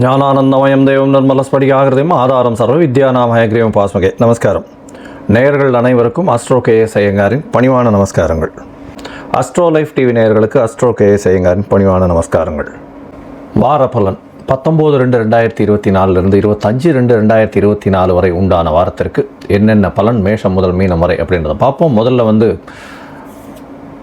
ஞானானந்தமயம் தெய்வம் நிர்மலஸ்படிகாகிருதம் ஆதாரம் சர்வ வித்யாநாமயக்ரீவம் பாஸ்மகே. நமஸ்காரம். நேயர்கள் அனைவருக்கும் அஸ்ட்ரோ கேஎஸ் ஐயங்காரின் பணிவான நமஸ்காரங்கள். அஸ்ட்ரோ லைஃப் டிவி நேயர்களுக்கு அஸ்ட்ரோ கேஎஸ் ஐயங்காரின் பணிவான நமஸ்காரங்கள். வார பலன் பத்தொம்போது ரெண்டு ரெண்டாயிரத்தி இருபத்தி நாலுலேருந்து இருபத்தஞ்சு ரெண்டு ரெண்டாயிரத்தி இருபத்தி நாலு வரை உண்டான வாரத்திற்கு என்னென்ன பலன் மேஷம் முதல் மீனம் வரை அப்படின்றத பார்ப்போம். முதல்ல வந்து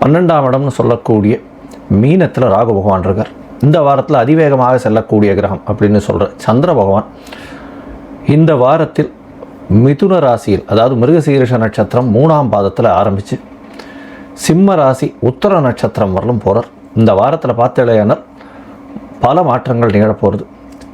பன்னெண்டாம் இடம்னு சொல்லக்கூடிய மீனத்தில் ராகு பகவான் இருக்கார். இந்த வாரத்தில் அதிவேகமாக செல்லக்கூடிய கிரகம் அப்படின்னு சொல்கிற சந்திர பகவான் இந்த வாரத்தில் மிதுன ராசியில் அதாவது மிருகசீரிஷ நட்சத்திரம் மூணாம் பாதத்தில் ஆரம்பித்து சிம்ம ராசி உத்தர நட்சத்திரம் வரலும் போகிறார் இந்த வாரத்தில் பார்த்தலையானால் பல மாற்றங்கள் நிகழப்போகிறது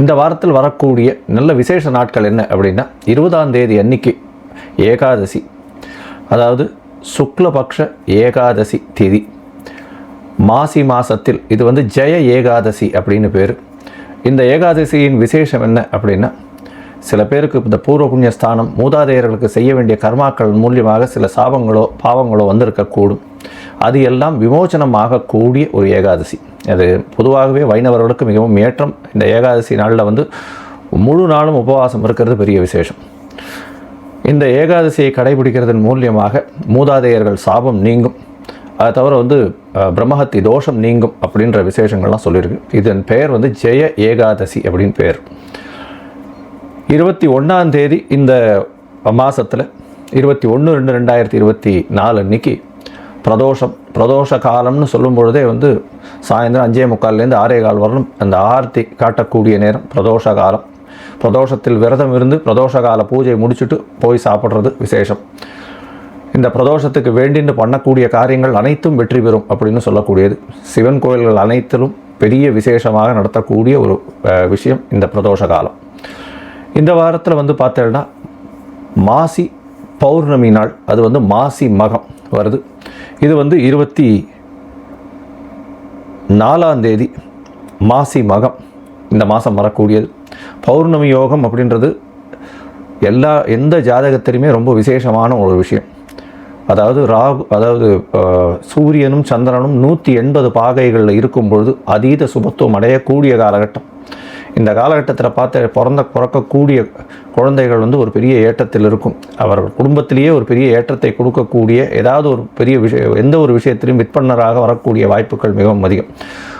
இந்த வாரத்தில் வரக்கூடிய நல்ல விசேஷ நாட்கள் என்ன அப்படின்னா இருபதாம் தேதி அன்னைக்கு ஏகாதசி. அதாவது சுக்லபக்ஷ ஏகாதசி திதி. மாசி மாசத்தில் இது வந்து ஜெய ஏகாதசி அப்படின்னு பேர். இந்த ஏகாதசியின் விசேஷம் என்ன அப்படின்னா சில பேருக்கு இந்த பூர்வ புண்ணிய ஸ்தானம் மூதாதையர்களுக்கு செய்ய வேண்டிய கர்மாக்கள் மூலியமாக சில சாபங்களோ பாவங்களோ வந்திருக்கக்கூடும். அது எல்லாம் விமோச்சனம் ஆகக்கூடிய ஒரு ஏகாதசி. அது பொதுவாகவே வைணவர்களுக்கு மிகவும் ஏற்றம். இந்த ஏகாதசி நாளில் வந்து முழு நாளும் உபவாசம் இருக்கிறது பெரிய விசேஷம். இந்த ஏகாதசியை கடைபிடிக்கிறதன் மூலியமாக மூதாதையர்கள் சாபம் நீங்கும். அதை தவிர வந்து பிரம்மஹத்தி தோஷம் நீங்கும் அப்படின்ற விசேஷங்கள்லாம் சொல்லியிருக்கு. இதன் பெயர் வந்து ஜெய ஏகாதசி அப்படின்னு பெயர் இருபத்தி ஒன்றாம் தேதி இந்த மாதத்தில் இருபத்தி ஒன்று ரெண்டு ரெண்டாயிரத்தி இருபத்தி நாலு அன்னைக்கு பிரதோஷம் பிரதோஷ காலம்னு சொல்லும் பொழுதே வந்து சாயந்தரம் அஞ்சே முக்கால்லேருந்து ஆறே கால் வரலும் அந்த ஆர்த்தி காட்டக்கூடிய நேரம் பிரதோஷ காலம். பிரதோஷத்தில் விரதம் இருந்து பிரதோஷ கால பூஜை முடிச்சுட்டு போய் சாப்பிட்றது விசேஷம். இந்த பிரதோஷத்துக்கு வேண்டின்னு பண்ணக்கூடிய காரியங்கள் அனைத்தும் வெற்றி பெறும் அப்படின்னு சொல்லக்கூடியது. சிவன் கோயில்கள் அனைத்திலும் பெரிய விசேஷமாக நடத்தக்கூடிய ஒரு விஷயம் இந்த பிரதோஷ காலம் இந்த வாரத்தில் வந்து பார்த்தேன்னா மாசி பௌர்ணமி நாள் அது வந்து மாசி மகம் வருது. இது வந்து இருபத்தி நாலாம் தேதி மாசி மகம் இந்த மாதம் வரக்கூடியது. பௌர்ணமி யோகம் அப்படின்றது எல்லா எந்த ஜாதகத்திலையுமே ரொம்ப விசேஷமான ஒரு விஷயம். அதாவது ராகு அதாவது சூரியனும் சந்திரனும் நூற்றி எண்பது பாகைகளில் இருக்கும் பொழுது அதீத சுபத்துவம் அடையக்கூடிய காலகட்டம். இந்த காலகட்டத்தில் பார்த்து பிறந்த பிறக்கக்கூடிய குழந்தைகள் வந்து ஒரு பெரிய ஏற்றத்தில் இருக்கும். அவர்கள் குடும்பத்திலேயே ஒரு பெரிய ஏற்றத்தை கொடுக்கக்கூடிய ஏதாவது ஒரு பெரிய விஷயம் எந்த ஒரு விஷயத்திலையும் விற்பனராக வரக்கூடிய வாய்ப்புகள் மிகவும் அதிகம்.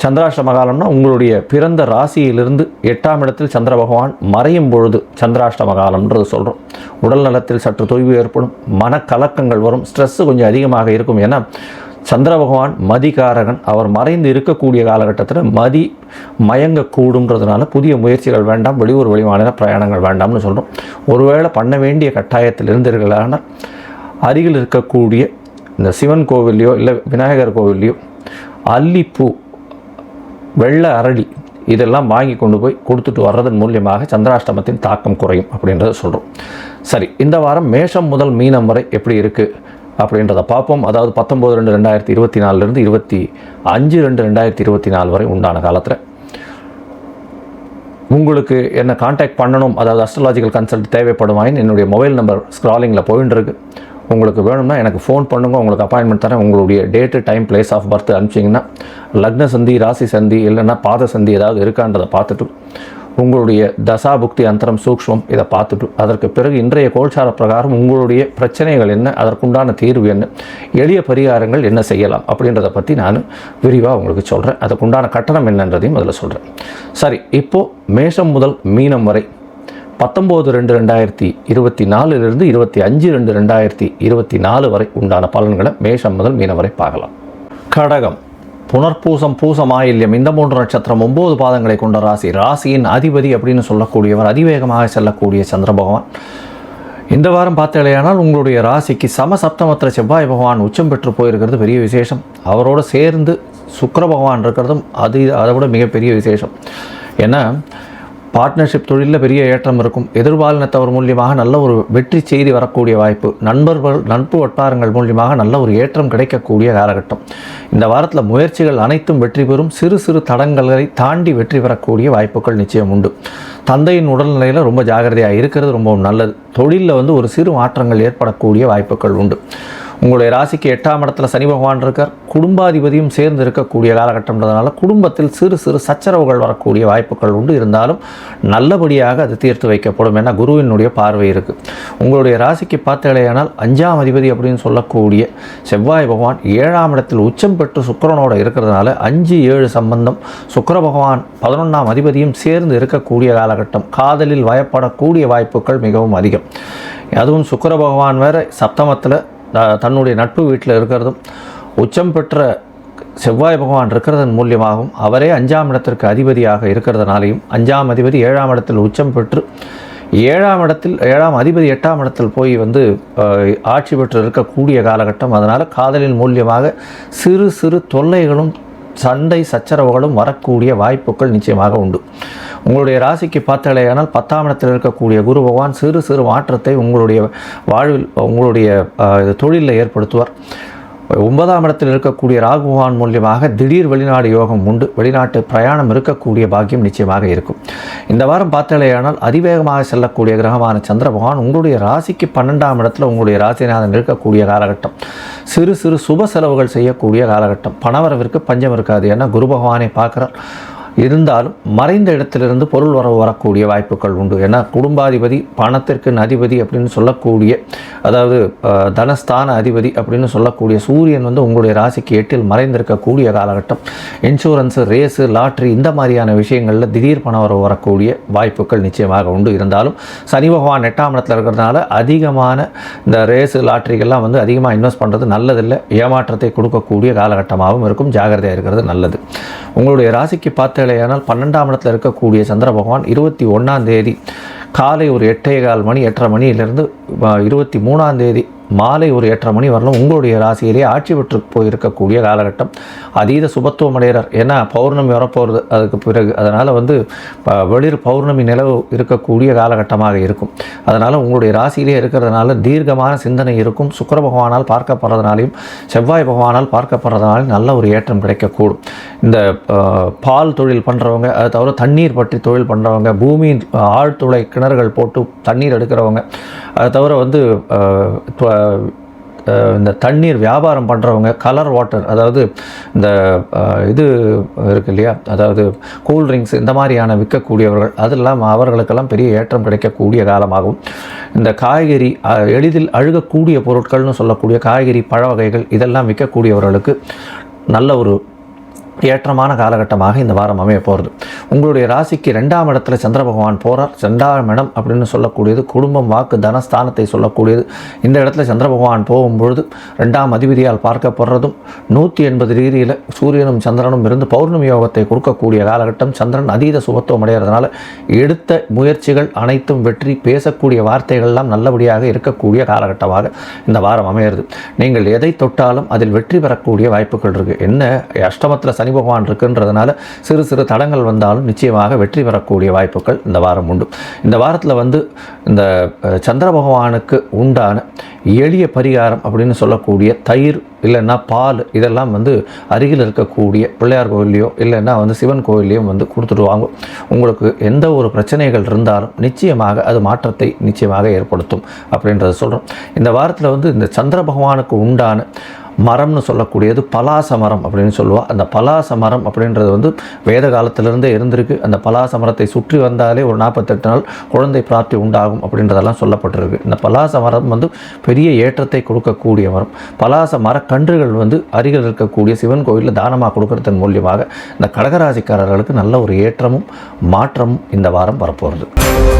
சந்திராஷ்டம காலம்னா உங்களுடைய பிறந்த ராசியிலிருந்து எட்டாம் இடத்தில் சந்திர பகவான் மறையும் பொழுது சந்திராஷ்டம காலம்ன்றது சொல்கிறோம் உடல் நலத்தில் சற்று தொய்வு ஏற்படும் மனக்கலக்கங்கள் வரும் ஸ்ட்ரெஸ்ஸு கொஞ்சம் அதிகமாக இருக்கும். ஏன்னா சந்திர பகவான் மதிகாரகன். அவர் மறைந்து இருக்கக்கூடிய காலகட்டத்தில் மதி மயங்கக்கூடுன்றதுனால புதிய முயற்சிகள் வேண்டாம் வெளியூர் வெளிமாநில பிரயாணங்கள் வேண்டாம்னு சொல்கிறோம் ஒருவேளை பண்ண வேண்டிய கட்டாயத்தில் இருந்தீர்களானால் அருகில் இருக்கக்கூடிய இந்த சிவன் கோவில்லையோ இல்லை விநாயகர் கோவில்லையோ அல்லிப்பூ வெள்ளை அரளி இதெல்லாம் வாங்கி கொண்டு போய் கொடுத்துட்டு வர்றதன் மூலியமாக சந்திராஷ்டமத்தின் தாக்கம் குறையும் அப்படின்றத சொல்கிறோம் சரி இந்த வாரம் மேஷம் முதல் மீனம் வரை எப்படி இருக்குது அப்படின்றத பார்ப்போம். அதாவது பத்தொம்போது ரெண்டு ரெண்டாயிரத்தி இருபத்தி நாலுலேருந்து இருபத்தி அஞ்சு ரெண்டு ரெண்டாயிரத்தி இருபத்தி நாலு வரை உண்டான காலத்தில். உங்களுக்கு என்ன காண்டாக்ட் பண்ணணும் அதாவது அஸ்ட்ராலாஜிக்கல் கன்சல்ட் தேவைப்படுமாயின் என்னுடைய மொபைல் நம்பர் ஸ்க்ராலிங்கில் போயின்னு இருக்குது உங்களுக்கு வேணும்னா எனக்கு ஃபோன் பண்ணுங்க உங்களுக்கு அப்பாயின்மெண்ட் தரேன். உங்களுடைய date time place of birth அனுப்பிச்சிங்கன்னா லக்ன சந்தி ராசி சந்தி இல்லைன்னா பாத சந்தி ஏதாவது இருக்கான்றதை பார்த்துட்டு உங்களுடைய தசா புக்தி அந்தரம் சூக்ஷ்மம் இதை பார்த்துட்டு அதற்கு பிறகு இன்றைய கோல்சார பிரகாரம் உங்களுடைய பிரச்சனைகள் என்ன அதற்குண்டான தீர்வு என்ன எளிய பரிகாரங்கள் என்ன செய்யலாம் அப்படின்றத பற்றி நான் விரிவாக உங்களுக்கு சொல்கிறேன் அதுக்குண்டான கட்டணம் என்னன்றதையும் அதில் சொல்கிறேன் சரி இப்போது மேஷம் முதல் மீனம் வரை பத்தொம்போது ரெண்டு ரெண்டாயிரத்தி இருபத்தி நாலுலேருந்து இருபத்தி அஞ்சு ரெண்டு ரெண்டாயிரத்தி இருபத்தி நாலு வரை உண்டான பலன்களை மேஷம் முதல் மீனவரை வரை பார்க்கலாம். கடகம். புனர்பூசம் பூசம் ஆயில்யம் இந்த மூன்று நட்சத்திரம் ஒம்பது பாதங்களை கொண்ட ராசி. ராசியின் அதிபதி அப்படின்னு சொல்லக்கூடியவர் அதிவேகமாக செல்லக்கூடிய சந்திர பகவான். இந்த வாரம் பார்த்தீங்களேயானால் உங்களுடைய ராசிக்கு சம சப்தமத்திர செவ்வாய் பகவான் உச்சம் பெற்று போயிருக்கிறது பெரிய விசேஷம். அவரோடு சேர்ந்து சுக்கர பகவான் இருக்கிறதும் அது அதை விட மிகப்பெரிய விசேஷம். ஏன்னா பார்ட்னர்ஷிப் தொழிலில் பெரிய ஏற்றம் இருக்கும். எதிர்பாலினத்தவர் மூலியமாக நல்ல ஒரு வெற்றி செய்தி வரக்கூடிய வாய்ப்பு. நண்பர்கள் நட்பு வட்டாரங்கள் மூலியமாக நல்ல ஒரு ஏற்றம் கிடைக்கக்கூடிய காலகட்டம். இந்த வாரத்தில் முயற்சிகள் அனைத்தும் வெற்றி பெறும். சிறு சிறு தடங்களை தாண்டி வெற்றி பெறக்கூடிய வாய்ப்புகள் நிச்சயம் உண்டு. தந்தையின் உடல்நிலையில் ரொம்ப ஜாகிரதையாக இருக்கிறது ரொம்பவும் நல்லது. தொழிலில் வந்து ஒரு சிறு மாற்றங்கள் ஏற்படக்கூடிய வாய்ப்புகள் உண்டு. உங்களுடைய ராசிக்கு எட்டாம் இடத்துல சனி பகவான் இருக்கார். குடும்பாதிபதியும் சேர்ந்து இருக்கக்கூடிய காலகட்டம்ன்றதுனால குடும்பத்தில் சிறு சிறு சச்சரவுகள் வரக்கூடிய வாய்ப்புகள் உண்டு. இருந்தாலும் நல்லபடியாக அது தீர்த்து வைக்கப்படும் ஏன்னா குருவினுடைய பார்வை இருக்குது உங்களுடைய ராசிக்கு பார்த்தேலையானால் அஞ்சாம் அதிபதி அப்படின்னு சொல்லக்கூடிய செவ்வாய் பகவான் ஏழாம் இடத்தில் உச்சம் பெற்று சுக்கிரனோட இருக்கிறதுனால அஞ்சு ஏழு சம்பந்தம் சுக்கர பகவான் பதினொன்றாம் அதிபதியும் சேர்ந்து இருக்கக்கூடிய காலகட்டம். காதலில் வயப்படக்கூடிய வாய்ப்புகள் மிகவும் அதிகம். அதுவும் சுக்கர பகவான் வேறு சப்தமத்தில் தன்னுடைய நட்பு வீட்டில் இருக்கிறதும் உச்சம் பெற்ற செவ்வாய் பகவான் இருக்கிறதன் மூலியமாகவும் அவரே அஞ்சாம் இடத்திற்கு அதிபதியாக இருக்கிறதுனாலையும் அஞ்சாம் அதிபதி ஏழாம் இடத்தில் உச்சம் பெற்று ஏழாம் இடத்தில் ஏழாம் அதிபதி எட்டாம் இடத்தில் போய் வந்து ஆட்சி பெற்று இருக்கக்கூடிய காலகட்டம். அதனால் காதலின் மூலியமாக சிறு சிறு தொல்லைகளும் சண்டை சச்சரவுகளும் வரக்கூடிய வாய்ப்புகள் நிச்சயமாக உண்டு. உங்களுடைய ராசிக்கு பார்த்தாலேயானால் பத்தாம் இடத்தில் இருக்கக்கூடிய குரு பகவான் சிறு சிறு மாற்றத்தை உங்களுடைய வாழ்வில் உங்களுடைய தொழிலில் ஏற்படுத்துவார். ஒன்பதாம் இடத்தில் இருக்கக்கூடிய ராகுவான் மூலியமாக திடீர் வெளிநாடு யோகம் உண்டு. வெளிநாட்டு பிரயாணம் இருக்கக்கூடிய பாக்கியம் நிச்சயமாக இருக்கும். இந்த வாரம் பார்த்தாலேயானால் அதிவேகமாக செல்லக்கூடிய கிரகமான சந்திர பகவான் உங்களுடைய ராசிக்கு பன்னெண்டாம் இடத்துல உங்களுடைய ராசிநாதன் இருக்கக்கூடிய காலகட்டம். சிறு சிறு சுப செலவுகள் செய்யக்கூடிய காலகட்டம். பணவரவிற்கு பஞ்சம் இருக்காது. ஏன்னா குரு பகவானை பார்க்குறார். இருந்தாலும் மறைந்த இடத்திலிருந்து பொருள் வரவு வரக்கூடிய வாய்ப்புகள் உண்டு. ஏன்னா குடும்பாதிபதி பணத்திற்கு அதிபதி அப்படின்னு சொல்லக்கூடிய அதாவது தனஸ்தான அதிபதி அப்படின்னு சொல்லக்கூடிய சூரியன் வந்து உங்களுடைய ராசிக்கு எட்டில் மறைந்திருக்கக்கூடிய காலகட்டம். இன்சூரன்ஸு ரேஸு லாட்ரி இந்த மாதிரியான விஷயங்களில் திடீர் பணம் வரவு வரக்கூடிய வாய்ப்புகள் நிச்சயமாக உண்டு. இருந்தாலும் சனி பகவான் எட்டாம் இடத்துல இருக்கிறதுனால அதிகமான இந்த ரேஸு லாட்ரிகள்லாம் வந்து அதிகமாக இன்வெஸ்ட் பண்ணுறது நல்லதில்லை. ஏமாற்றத்தை கொடுக்கக்கூடிய காலகட்டமாகவும் இருக்கும். ஜாகிரதையாக இருக்கிறது நல்லது. உங்களுடைய ராசிக்கு பார்த்தேலையானால் பன்னெண்டாம் இடத்தில் இருக்கக்கூடிய சந்திர பகவான் இருபத்தி ஒன்றாம் தேதி காலை ஒரு எட்டே கால் மணி எட்டரை மணியிலிருந்து இருபத்தி மூணாம் தேதி மாலை ஒரு எட்டரை மணி வரலும் உங்களுடைய ராசியிலே ஆட்சி பெற்று போயிருக்கக்கூடிய காலகட்டம். அதீத சுபத்துவம் அடைகிறார் ஏன்னா பௌர்ணமி வரப்போகிறது அதுக்கு பிறகு. அதனால் வந்து ப- வெளிர் பௌர்ணமி நிலவு இருக்கக்கூடிய காலகட்டமாக இருக்கும். அதனால் உங்களுடைய ராசியிலே இருக்கிறதுனால தீர்க்கமான சிந்தனை இருக்கும். சுக்கிர பகவானால் பார்க்கப்படுறதுனாலையும் செவ்வாய் பகவானால் பார்க்கப்படுறதுனாலையும் நல்ல ஒரு ஏற்றம் கிடைக்கக்கூடும். இந்த பால் தொழில் பண்ணுறவங்க அது தவிர தண்ணீர் பற்றி தொழில் பண்ணுறவங்க பூமியின் ஆழ்துளை கிணறுகள் போட்டு தண்ணீர் எடுக்கிறவங்க அதை தவிர வந்து இந்த தண்ணீர் வியாபாரம் பண்ணுறவங்க கலர் வாட்டர் அதாவது இந்த இது இருக்கு இல்லையா? அதாவது கூல் ட்ரிங்க்ஸ் இந்த மாதிரியான விற்கக்கூடியவர்கள் அதெல்லாம் அவர்களுக்கெல்லாம் பெரிய ஏற்றம் கிடைக்கக்கூடிய காலமாகும். இந்த காய்கறி எளிதில் அழுகக்கூடிய பொருட்கள்னு சொல்லக்கூடிய காய்கறி பழ வகைகள் இதெல்லாம் விற்கக்கூடியவர்களுக்கு நல்ல ஒரு ஏற்றமான காலகட்டமாக இந்த வாரம் அமைய போகிறது உங்களுடைய ராசிக்கு ரெண்டாம் இடத்துல சந்திர பகவான் போகிறார் ரெண்டாம் இடம் அப்படின்னு சொல்லக்கூடியது குடும்பம் வாக்கு தனஸ்தானத்தை சொல்லக்கூடியது. இந்த இடத்துல சந்திர பகவான் போகும்பொழுது ரெண்டாம் அதிபதியால் பார்க்கப்படுறதும் நூற்றி எண்பது டிகிரியில் சூரியனும் சந்திரனும் இருந்து பௌர்ணமி யோகத்தை கொடுக்கக்கூடிய காலகட்டம். சந்திரன் அதீத சுபத்துவம் அடைகிறதுனால எடுத்த முயற்சிகள் அனைத்தும் வெற்றி பேசக்கூடிய வார்த்தைகள்லாம் நல்லபடியாக இருக்கக்கூடிய காலகட்டமாக இந்த வாரம் அமையிறது. நீங்கள் எதை தொட்டாலும் அதில் வெற்றி பெறக்கூடிய வாய்ப்புகள் இருக்குது என்ன? அஷ்டமத்தில் சனி சனி பகவான் இருக்குன்றதுனால சிறு சிறு தடங்கள் வந்தாலும் நிச்சயமாக வெற்றி பெறக்கூடிய வாய்ப்புகள் இந்த வாரம் உண்டு. இந்த வாரத்தில் வந்து இந்த சந்திர பகவானுக்கு உண்டான எளிய பரிகாரம் அப்படின்னு சொல்லக்கூடிய தயிர் இல்லைன்னா பால் இதெல்லாம் வந்து அருகில் இருக்கக்கூடிய பிள்ளையார் கோவில்லையோ இல்லைன்னா வந்து சிவன் கோவில்லையும் வந்து கொடுத்துடுவாங்க உங்களுக்கு எந்த ஒரு பிரச்சனைகள் இருந்தாலும் நிச்சயமாக அது மாற்றத்தை நிச்சயமாக ஏற்படுத்தும் அப்படின்றத சொல்கிறோம் இந்த வாரத்தில் வந்து இந்த சந்திர பகவானுக்கு உண்டான மரம்னு சொல்லக்கூடியது பலாச மரம் அப்படின்னு சொல்லுவாள் அந்த பலாச மரம் அப்படின்றது வந்து வேத காலத்திலிருந்தே இருந்திருக்கு. அந்த பலாச மரத்தை சுற்றி வந்தாலே ஒரு நாற்பத்தெட்டு நாள் குழந்தை பிராப்தி உண்டாகும் அப்படின்றதெல்லாம் சொல்லப்பட்டிருக்கு. இந்த பலாச மரம் வந்து பெரிய ஏற்றத்தை கொடுக்கக்கூடிய மரம். பலாச மரக்கன்றுகள் வந்து அருகில் இருக்கக்கூடிய சிவன் கோயிலில் தானமாக கொடுக்கறதன் மூலியமாக இந்த கடகராசிக்காரர்களுக்கு நல்ல ஒரு ஏற்றமும் மாற்றமும் இந்த வாரம் வரப்போகிறது